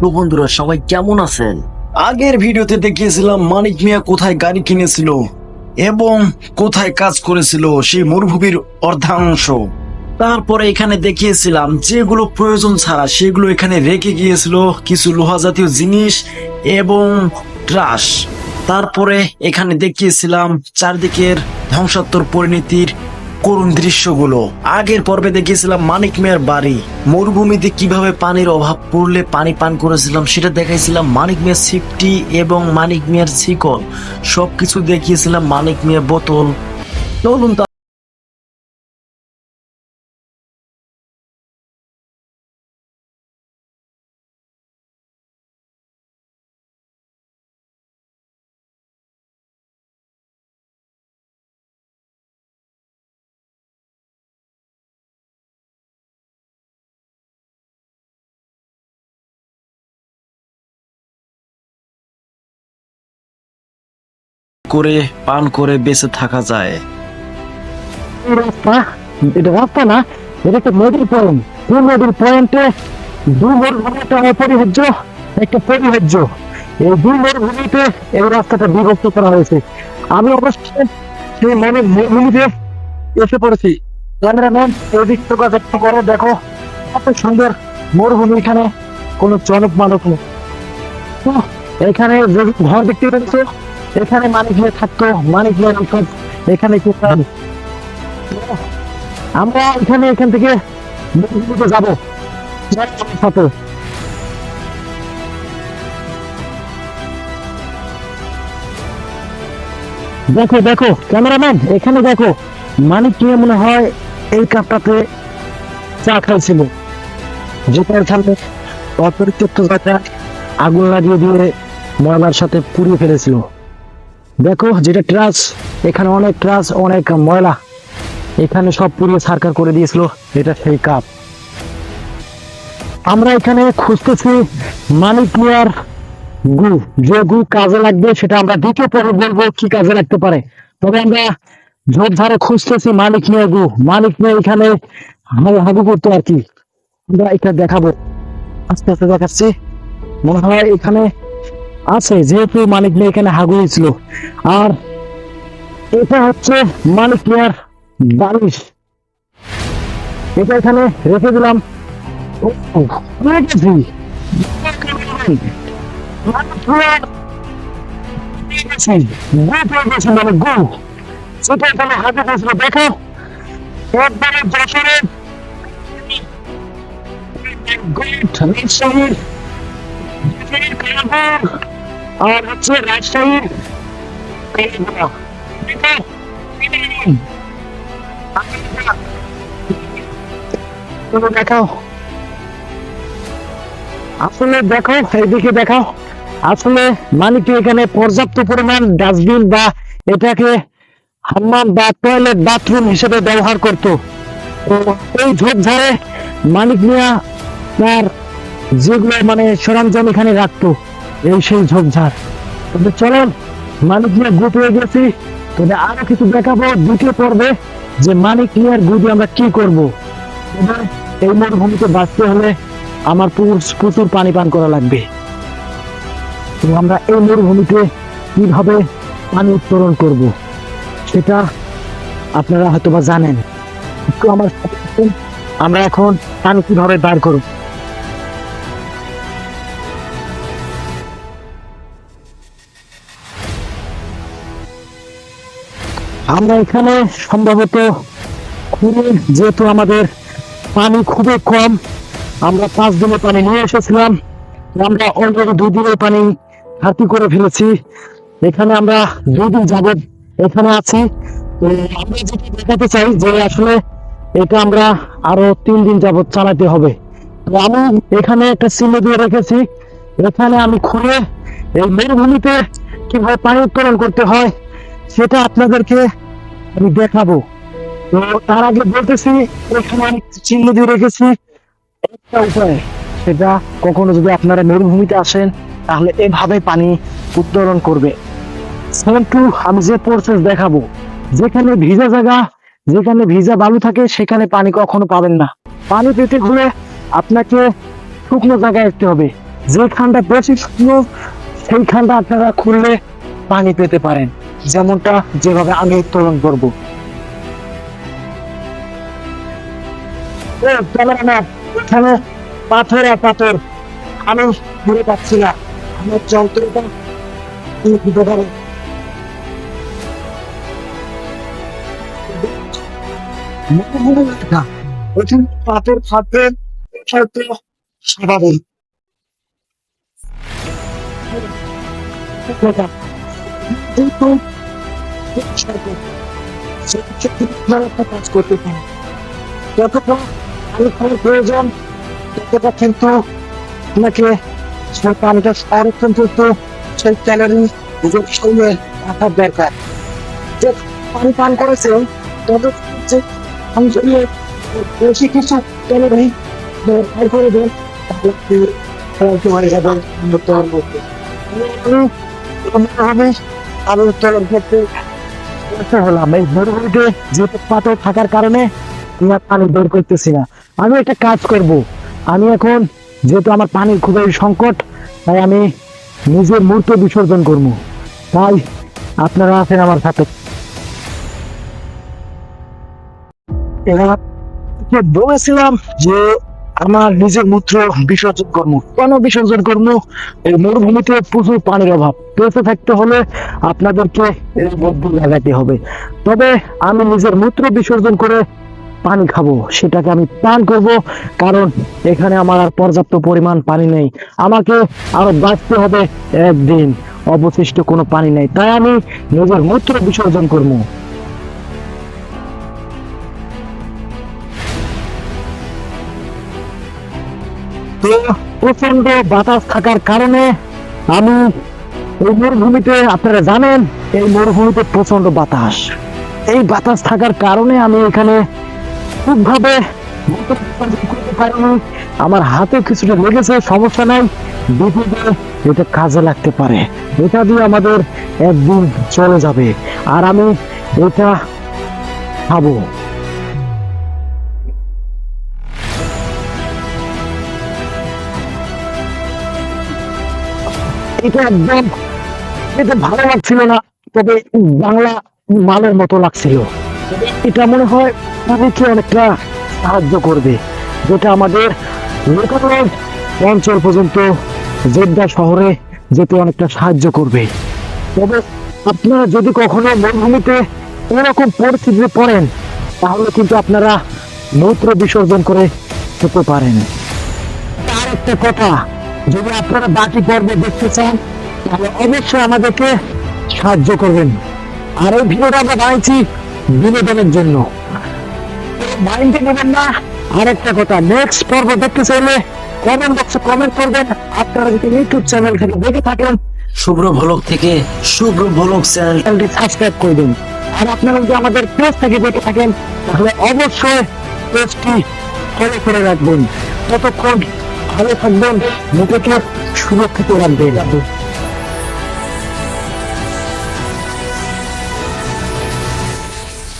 তো বন্ধুরা সবাই কেমন আছেন? আগের ভিডিওতে দেখিয়েছিলাম মানিক মিয়া কোথায় গাড়ি কিনেছিল এবং কোথায় কাজ করেছিল সেই মরুভূমির অর্ধাংশ। তারপরে এখানে দেখিয়েছিলাম যেগুলো প্রয়োজন ছাড়া সেগুলো এখানে রেখে গিয়েছিল কিছু লোহা জাতীয় জিনিস এবং ট্রাস তারপরে এখানে দেখিয়েছিলাম চারদিকের ধ্বংসাত্মর পরিণতির করুণ দৃশ্যগুলো। আগের পর্বে দেখিয়েছিলাম মানিক মিয়ার বাড়ি। মরুভূমিতে কীভাবে পানির অভাব পড়লে পানি পান করেছিলাম সেটা দেখাইছিলাম মানিক মিয়ার সিফটি এবং মানিক মিয়ার শিকল সবকিছু দেখিয়েছিলাম মানিক মিয়ার বোতল। চলুন করে, পান করে বেঁচে থাকা যায়। রাস্তা? এটা রাস্তা না? এটা একটা নদীর পয়েন্ট। কোন নদীর পয়েন্টে মরুভূমিটা অপরিহার্য একটা পরিহার্য? এই মরুভূমিতে এই রাস্তাটা বিভক্ত করা হয়েছে। আমি অবশ্যই সেই মনে মরুভূমিতে এসে পড়েছি। ক্যামেরাম্যান করে, দেখো। কত সুন্দর মরুভূমি এখানে, কোনো জনক মানক নেই। এখানে ঘর দেখতে পাচ্ছ এখানে মানিক হয়ে থাকতো মানিক হয়ে সব এখানে কি আমরা এখানে এখান থেকে যাব। সাথে দেখো দেখো, ক্যামেরাম্যান, এখানে দেখো, মানিক নিয়ে মনে হয় এই কাপটাতে চা খাইছিল। যেটার সামনে অপরিচিত জায়গা আগুন লাগিয়ে দিয়ে ময়লার সাথে পুড়িয়ে ফেলেছিল। দেখো যেটা ট্রাস, এখানে অনেক ট্রাস, অনেক ময়লা। এখানে সব পুড়িয়ে সারকার করে দিয়েছিল, এটা সেই কাপ। আমরা এখানে খুঁজতেছি মানিক মিয়ার গু। যে গু কাজে লাগবে, সেটা আমরা দ্বিতীয় পর্বে বলব, কি কাজে লাগতে পারে। তবে আমরা ঝোপঝাড়ে খুঁজতেছি মানিক মিয়া গু। মানিক মিয়া এখানে হাগু হাগু করতো আর কি। আমরা এটা দেখাবো। আস্তে আস্তে দেখাচ্ছি। মনে হয় এখানে আছে যেহেতু মানিক মিয়া এখানে হাগু হয়েছিল। আর এটা হচ্ছে মানিক মিয়ার বালিশ। এটা এখানে রেখে দিলাম। সেটা দেখো কালাপুর, আর হচ্ছে রাজশাহীর। দেখাও। আসলে দেখো দেখাও। আসলে মালিক এখানে পর্যাপ্ত পরিমাণ ডাস্টবিন বা এটাকে হাম্মাম বা টয়লেট বাথরুম হিসেবে ব্যবহার করত। এই ঝোপঝাড়ে মালিক মিয়া তার যেগুলো মানে সরঞ্জাম এখানে রাখতো। এই সেই ঝোপঝাড়। তবে চলেন মালিক মিয়া গ্রুপ হয়ে গেছি। তবে আরও কিছু দেখাবো দ্বিতীয় পর্বে, যে মানিক মিয়ার গুদি আমরা কি করব। এই মরুভূমিতে বাঁচতে হলে আমার প্রচুর পানি পান করা লাগবে। তো আমরা এই মরুভূমিতে কীভাবে পানি উত্তোলন করব, সেটা আপনারা হয়তো বা জানেন। একটু আমার আমরা এখন পানি কীভাবে বার করব? আমরা এখানে সম্ভবত খুবই, যেহেতু আমাদের পানি খুবই কম, আমরা পাঁচ দিনের পানি নিয়ে এসেছিলাম। আমরা অলরেডি দুই দিনের পানি ঘাটতি করে ফেলেছি। এখানে আমরা দুই দিন যাবত এখানে আছি। তো আমরা যেটা দেখাতে চাই যে আসলে এটা আমরা আরও তিন দিন যাবত চালাতে হবে। তো আমি এখানে একটা চিহ্ন দিয়ে রেখেছি। এখানে আমি খুলে এই মরুভূমিতে কীভাবে পানি উত্তোলন করতে হয় সেটা আপনাদেরকে আমি দেখাবো। তো তার আগে বলতেছি, এখানে আমি চিহ্ন দিয়ে রেখেছি। একটা উপায়, সেটা কখনো যদি আপনারা মরুভূমিতে আসেন, তাহলে এভাবে পানি উত্তোলন করবে। সেভেন টু আমি যে প্রসেস দেখাবো, যেখানে ভিজা জায়গা, যেখানে ভিজা বালু থাকে, সেখানে পানি কখনো পাবেন না। পানি পেতে হলে আপনাকে শুকনো জায়গায় আসতে হবে। যেখানটা বেশি শুকনো, সেইখানটা আপনারা খুললে পানি পেতে পারেন। যেমনটা যেভাবে আমি উত্তোলন করব। এখানে পাথর আর পাথর। আমি ঘুরে পাচ্ছি না। আমার যন্ত্রটা পাথর হয়তো স্বাভাবিক প্রয়োজন ততটা কিন্তু আপনাকে পানিটা সংরক্ষণ করতে সেই ক্যালোরি নিজের শরীরে রাখার দরকার যে পানি পান করেছে তত যে আমি যদি বেশি কিছু ক্যালোরি ব্যবহার করে দেন তাহলে খেলতে পারে আমি উত্তোলন করতে হলাম এই মরুভূমিতে যেহেতু পাথর থাকার কারণে, আমি পানি বের করতেছি না। আমি একটা কাজ করব আমি এখন যেহেতু আমার পানির খুবই সংকট তাই আমি নিজের মূর্তি বিসর্জন করব। তাই আপনারা আছেন আমার সাথে। বলেছিলাম যে আমার নিজের মূত্র বিসর্জন করব কেন বিসর্জন করব এই মরুভূমিতে প্রচুর পানির অভাব। বেঁচে থাকতে হলে আপনাদেরকে মধ্যে লাগাতে হবে। তবে আমি নিজের মূত্র বিসর্জন করে পানি খাব। সেটাকে আমি পান করব, কারণ এখানে আমার আর পর্যাপ্ত পরিমাণ পানি নেই। আমাকে আরও বাঁচতে হবে একদিন। অবশিষ্ট কোনো পানি নেই। তাই আমি নিজের মূত্র বিসর্জন করব। তো প্রচণ্ড বাতাস থাকার কারণে আমি এই মরুভূমিতে, আপনারা জানেন, এই মরুভূমিতে প্রচণ্ড বাতাস। এই বাতাস থাকার কারণে আমি এখানে খুবভাবে আমার হাতে কিছুটা লেগেছে, সমস্যা নাই। বিপদে এটা কাজে লাগতে পারে। এটা দিয়ে আমাদের একদিন চলে যাবে। আর আমি এটা খাব। এটা একদম এটা ভালো লাগছিল না, তবে বাংলা মালের মতো লাগছিল। এটা মনে হয় তাদেরকে অনেকটা সাহায্য করবে, যেটা আমাদের লোকালয় অঞ্চল পর্যন্ত জেদ্দা শহরে যেতে অনেকটা সাহায্য করবে। তবে আপনারা যদি কখনো মরুভূমিতে এরকম পরিস্থিতিতে পড়েন, তাহলে কিন্তু আপনারা মূত্র বিসর্জন করে যেতে পারেন। আর একটা কথা যদি আপনারা বাকি পর্বে দেখতে চান তাহলে অবশ্যই আমাদেরকে সাহায্য করবেন। আর এই ভিডিওটা আমরা বানাইছি বিনোদনের জন্য। মাইন্ডে নেবেন না আর একটা কথা নেক্সট পর্ব দেখতে চাইলে কমেন্ট বক্সে কমেন্ট করবেন। আপনারা যদি ইউটিউব চ্যানেল থেকে দেখে থাকেন শুভ্র ভলক থেকে শুভ্র ভলক চ্যানেল চ্যানেলটি সাবস্ক্রাইব করে দিন। আর আপনারা যদি আমাদের পেজ থেকে দেখে থাকেন তাহলে অবশ্যই পেজটি ফলো করে রাখবেন। ততক্ষণ ভালো থাকবেন। নিজেকে সুরক্ষিত রাখবেন